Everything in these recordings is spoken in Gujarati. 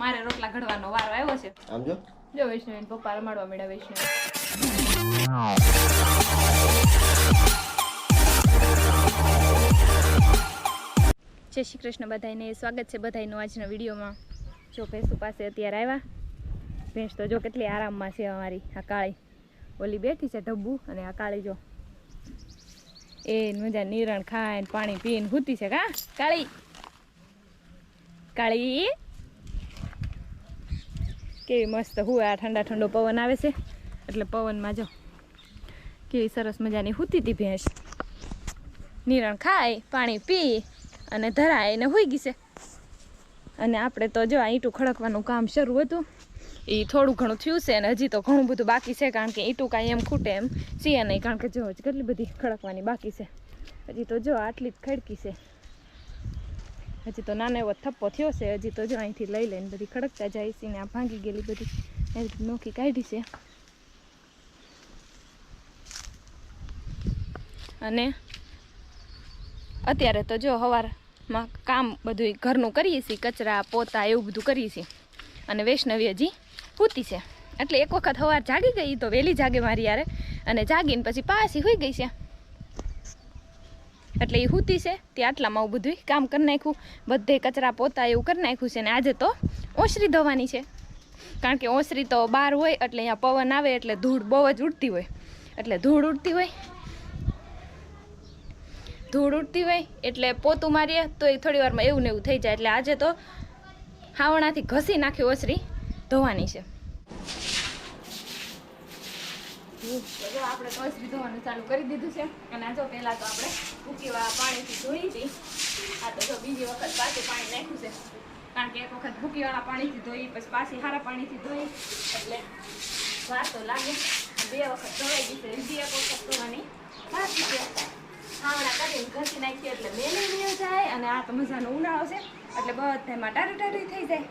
મારે રોટલા ઘડવાનો વારો આવ્યો છે. આમ જો. જો વૈષ્ણવી પપ્પા રમાડવા મળ્યા વૈષ્ણવ. જય શ્રી કૃષ્ણ બધાને સ્વાગત છે બધાનું આજના વિડીયોમાં. જો ભેંસુ પાસે અત્યારે આવ્યા. ભેંસ તો જો કેટલી આરામમાં છે અમારી આ કાળી. ઓલી બેઠી છે ઢબ્બુ અને આ કાળી જો. એ મજા નિરણ ખાય ને પાણી પીને હૂતી છે કા કાળી? કાળી? કેવી મસ્ત હું આ ઠંડા ઠંડો પવન આવે છે. એટલે પવનમાં જો કેવી સરસ મજાની હૂતી હતી ભેંસ. નિરણ ખાય, પાણી પી અને ધરાય એને હોઈ ગઈ છે. અને આપણે તો જો ઈંટું ખડકવાનું કામ શરૂ હતું. એ થોડું ઘણું થયું છે અને હજી તો ઘણું બધું બાકી છે કારણ કે ઈંટું કાંઈ એમ ખૂટે એમ. છીએ નહીં, કારણ કે જો હજી કેટલી બધી ખડકવાની બાકી છે. હજી તો જો આટલી જ ખડકી છે. હજી તો નાનો એવો થપ્પો થયો છે, હજી તો જો અહીંથી લઈ લઈને બધી ખડકતા જાય છે ને આ ભાંગી ગયેલી બધી. એવી નોખી કાઢી છે. અને અત્યારે તો જો સવારમાં કામ બધું ઘરનું કરીએ છીએ, કચરા, પોતા એવું બધું કરીએ છીએ. અને વૈષ્ણવી હજી પૂતી છે. એટલે એક વખત સવાર જાગી ગઈ તો વહેલી જાગે મારી યારે અને જાગીને પછી પાછી હોઈ ગઈ છે. એટલે એ સૂતી છે, તે આટલામાં હું બધું કામ કરી નાખ્યું. બધે કચરા પોતા એવું કરી નાખ્યું છે ને આજે તો ઓસરી ધોવાની છે. કારણ કે ઓસરી તો બહાર હોય એટલે અહીંયા પવન આવે એટલે ધૂળ બહુ જ ઉડતી હોય. એટલે ધૂળ ઉડતી હોય. ધૂળ ઉડતી હોય એટલે પોતું મારીએ તો એ થોડી વારમાં એવું ને એવું થઈ જાય. એટલે આજે તો હાવણાથી ઘસી નાખી ઓસરી ધોવાની છે. જો આપણે તો ઓસરી ધોવાનું ચાલુ કરી દીધું છે. અને આ જો પહેલાં તો આપણે ભૂકીવાળા પાણીથી ધોઈ હતી. આ તો જો બીજી વખત પાછું પાણી નાખ્યું છે. કારણ કે એક વખત ભૂકીવાળા પાણીથી ધોઈ, પછી પાછી સારા પાણીથી ધોઈ. એટલે વાર તો લાગે. બે વખત ધોવાઈ ગઈ છે. બીજી એક વખત ધોવાની બાકી છે. ખાવડા કરીને ઘસી નાખીએ એટલે મેલી નહીં જાય અને આ તો મજાનો ઉનાળો છે. એટલે બધામાં ટારી ટારી થઈ જાય.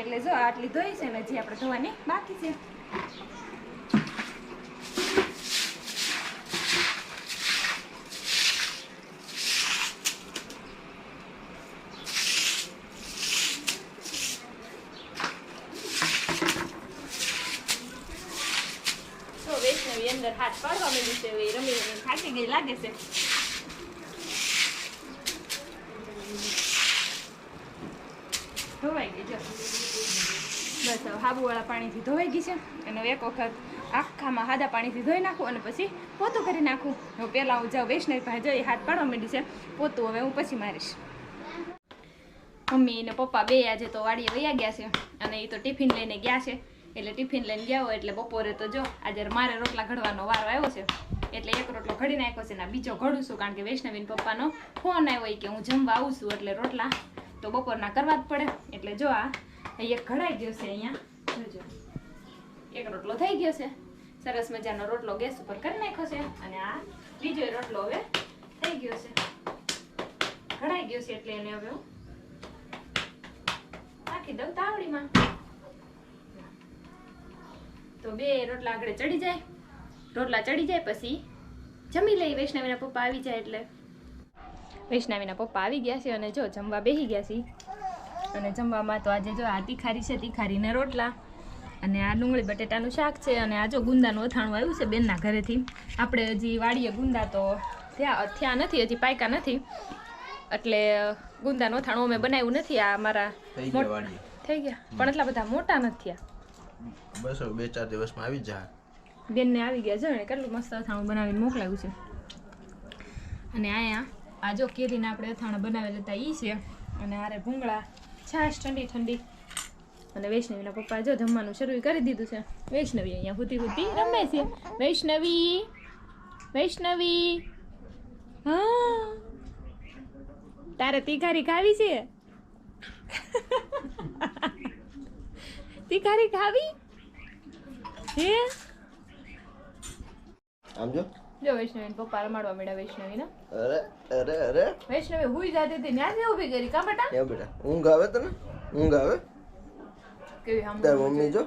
એટલે જો આટલી ધોઈ છે ને હજી આપણે ધોવાની બાકી છે તો વૈષ્ણવી અંદર હાથ પાડવા મળ્યું છે એ રમી રમી થાકી ગઈ લાગે છે ધોવાઈ ગઈ જો બસ હાબુવાળા પાણીથી ધોવાઈ ગઈ છે અને એક વખત આખામાં હાદા પાણીથી ધોઈ નાખું અને પછી પોતું કરી નાખું હવે પહેલાં હું જાઉં વૈષ્ણવી પાસે જઈ હાથ પાડવા માંડી છે પોતું હવે હું પછી મારીશ મમ્મી ને પપ્પા બે આજે તો વાડીએ વયા ગયા છે અને એ તો ટિફિન લઈને ગયા છે એટલે ટિફિન લઈને ગયા હોય એટલે બપોરે તો જો, આજે મારે રોટલા ઘડવાનો વારો આવ્યો છે. એટલે એક રોટલો ઘડી નાખ્યો છે ને બીજો ઘડું છું, કારણ કે વૈષ્ણવીન પપ્પાનો ફોન આવ્યો કે હું જમવા આવું છું એટલે રોટલા, તો બપોરના કરવા જ પડે. એટલે જો આ એક ઘડાઈ ગયો છે અહીંયા. જોજો. એક રોટલો થઈ ગયો છે. સરસ મજાનો રોટલો ગેસ ઉપર કરી નાખ્યો છે અને આ બીજો રોટલો હવે થઈ ગયો છે. ઘડાઈ ગયો છે એટલે એને હવે નાખી દઉં તાવડીમાં. તો બે રોટલા આગળ ચડી જાય. રોટલા ચડી જાય પછી જમી લઈ વૈષ્ણવીના પપ્પા આવી જાય એટલે. વૈષ્ણવીના પપ્પા આવી ગયા છે અને જો જમવા બેસી ગયા છે. અને જમવામાં તો આજે જો આ તીખારી છે તીખારીને રોટલા અને આ ડુંગળી બટેટાનું શાક છે અને આ જો ગુંદાનું અથાણું આવ્યું છે બેનના ઘરેથી. આપણે હજી વાડીએ ગુંદા તો થયા થયા નથી હજી પાયકા નથી. એટલે ગુંદાનું અથાણું અમે બનાવ્યું નથી આ મારા થઈ ગયા થઈ ગયા. પણ એટલા બધા મોટા નથી થયા બસ બે ચાર દિવસમાં આવી જા. બેનને આવી ગયા છે ને કેટલું મસ્ત અથાણું બનાવીને મોકલાવ્યું છે. અને અહીંયા, આ જો કેરીના આપણે અથાણા બનાવેલા હતા એ છે. અને આરે ભૂંગળા, છાશ, ઠંડી ઠંડી. અને વૈષ્ણવીના પપ્પા જો જમવાનું શરૂ કરી દીધું છે. વૈષ્ણવી અહીંયા હુતી હુતી રમે છે. વૈષ્ણવી વૈષ્ણવી. હા. તારે તીખારી ખાવી છે? તીખારી ખાવી હે? આમ જો. જો વૈષ્ણવી પપ્પા રમાડવા મળ્યા વૈષ્ણવી અરે અરે અરે. વૈષ્ણવી હુઈ જાતે તે ન્યા ત્યાંથી ઊભી કરી કા બેટા? ક્યાં બેટા. ઊંઘ આવે તને? ઊંઘ આવે? કેવી હમ તાર મમ્મી જો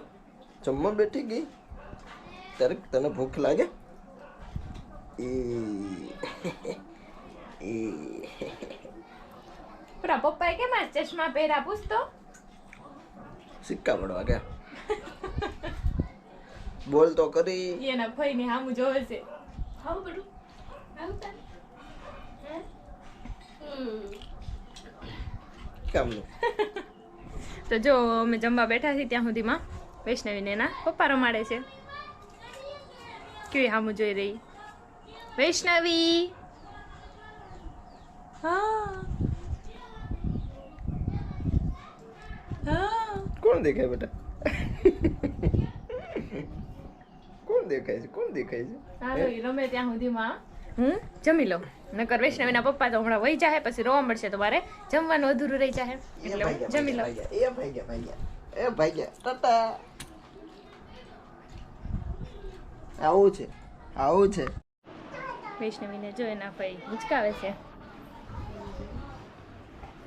જમવા બેઠી ગઈ. ત્યારે તને ભૂખ લાગે? એ એ પેલા પપ્પાએ કેમ આ ચશ્મા પહેરા પૂછતો? સિક્કા પડવા ગયા. બોલ તો કરી એના ભાઈ ને હામું જોવે છે. બધું? કામનું. તો જો અમે જમવા બેઠા છીએ ત્યાં સુધીમાં. વૈષ્ણવીને એના પપ્પા રમાડે છે. કેવી હામું જોઈ રહી. વૈષ્ણવી! હા. હા. કોણ દેખાય બેટા. કોણ દેખાય છે કોણ દેખાય છે. હાલો ઈ રમે ત્યાં સુધીમાં. હું જમી લઉં નકર વૈષ્ણવીના પપ્પા તો હમણાં વહી જાય પછી રોવા મળશે તો મારે જમવાનું અધૂરું રહી જાય એટલે જમી લઉં એ ભાઈ ગયા ભાઈ ગયા એ ભાઈ ગયા ટાટા. આવું છે આવું છે. વૈષ્ણવીને જો એના ભાઈ ઉચકાવે છે.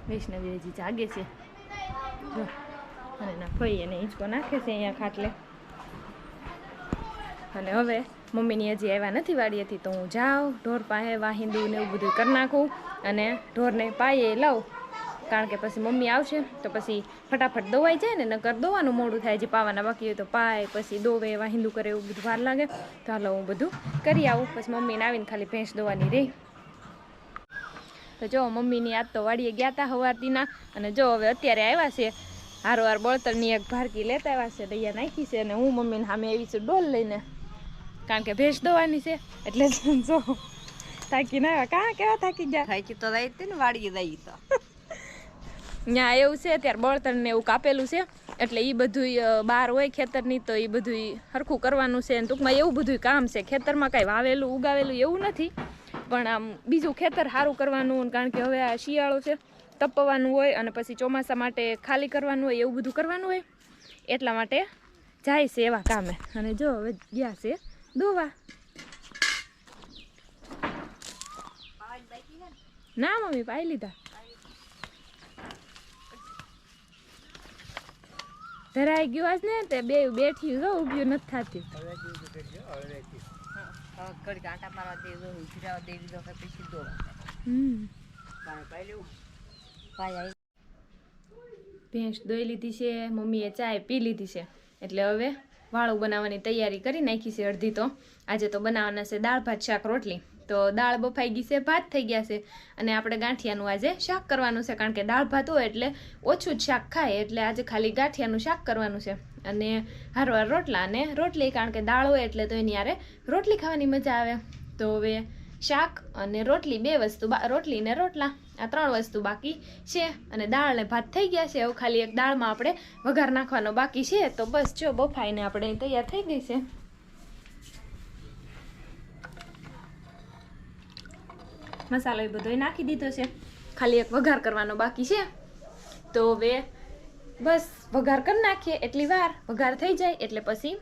વૈષ્ણવી હજી જાગે છે. જો. અને એના ભાઈ એને હિંચકો નાખે છે અહીંયા ખાટલે. અને હવે મમ્મીની હજી આવ્યા નથી વાડીએથી તો હું જાઉં, ઢોર પાસે વાહિંદુ ને એવું બધું કરી નાખું અને ઢોરને પાયે લઉં. કારણ કે પછી મમ્મી આવશે તો પછી ફટાફટ દોવાઈ જાય ને, નકર દોવાનું મોડું થાય, જે પાવાના બાકી હોય તો પાય, પછી દોવે, વાહિંદુ કરે એવું બધું વાર લાગે. તો હાલો હું બધું કરી આવું. પછી મમ્મીને આવીને ખાલી ભેંસ દોવાની રહી. તો જો મમ્મીની આજ તો વાડીએ ગયા હતા હવારતીના અને જો હવે અત્યારે આવ્યા છે હારો હાર બળતરની એક ભારકી લેતા આવ્યા છે દૈયા નાખી છે અને હું મમ્મીને સામે આવી છું ડોલ લઈને. કારણ કે ભેંસ દોવાની છે એટલે જો થાકીને આવ્યા. કાં કેવા થાકી ગયા? થાકી તો જાય તે ને વાળી જાય તો. ત્યાં એવું છે ત્યારે બળતણ ને એવું કાપેલું છે એટલે એ બધું બહાર હોય ખેતરની તો એ બધું સરખું કરવાનું છે. અને ટૂંકમાં એવું બધું કામ છે ખેતરમાં કાંઈ વાવેલું ઉગાવેલું એવું નથી. પણ આમ બીજું ખેતર સારું કરવાનું કારણ કે હવે આ શિયાળો છે તપવાનું હોય અને પછી ચોમાસા માટે ખાલી કરવાનું હોય એવું બધું કરવાનું હોય એટલા માટે જાય છે એવા કામે. અને જો હવે ગયા છે દોવા. ના મમ્મી પાઈ લીધા. ધરાઈ ગયું આજ ને તે બે બેઠી જો ઉભ્યું નથી થતી. હમ. પાણી પાઈ લેવું. ભેંસ દોઈ લીધી છે, મમ્મીએ ચાય પી લીધી છે. એટલે હવે વાળું બનાવવાની તૈયારી કરી નાખી છે અડધી તો. આજે તો બનાવવાના છે દાળ, ભાત, શાક, રોટલી. તો દાળ બફાઈ ગઈ છે, ભાત થઈ ગયા છે. અને આપણે ગાંઠિયાનું આજે શાક કરવાનું છે, કારણ કે દાળ, ભાત હોય એટલે ઓછું જ શાક ખાય. એટલે આજે ખાલી ગાંઠિયાનું શાક કરવાનું છે. અને હારવાર રોટલા અને રોટલી, કારણ કે દાળ હોય એટલે તો એની યારે રોટલી ખાવાની મજા આવે. તો હવે શાક અને રોટલી, બે વસ્તુ રોટલી ને રોટલા. આ ત્રણ વસ્તુ બાકી છે અને દાળ ને ભાત થઈ ગયા છે. હવે ખાલી એક દાળમાં આપણે વઘાર નાખવાનો બાકી છે. તો બસ જો બફાઈને આપણે તૈયાર થઈ ગઈ છે. મસાલો એ બધો નાખી દીધો છે. ખાલી એક વઘાર કરવાનો બાકી છે. તો હવે બસ વઘાર કરી નાખીએ એટલી વાર. વઘાર થઈ જાય એટલે પછી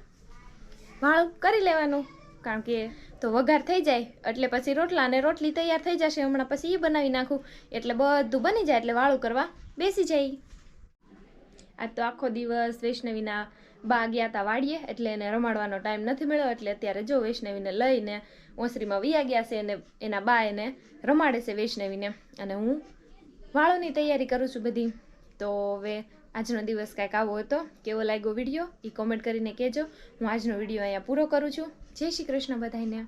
વાળું કરી લેવાનું. કારણ કે તો વઘાર થઈ જાય, એટલે પછી રોટલા અને રોટલી તૈયાર થઈ જશે, હમણાં પછી એ બનાવી નાખું. એટલે બધું બની જાય, એટલે વાળું કરવા બેસી જાય. આજ તો આખો દિવસ વૈષ્ણવીના બા ગયા હતા વાળીએ, એટલે એને રમાડવાનો ટાઈમ નથી મળ્યો, એટલે અત્યારે જો વૈષ્ણવીને લઈને ઓસરીમાં વિયા ગયા છે અને એના બા એને રમાડે છે વૈષ્ણવીને. અને હું વાળોની તૈયારી કરું છું બધી. તો હવે આજનો દિવસ કાંઈક આવો હતો. કેવો લાગ્યો વીડિયો? એ કોમેન્ટ કરીને કહેજો. હું આજનો વીડિયો અહીંયા પૂરો કરું છું. જય શ્રી કૃષ્ણ બધાને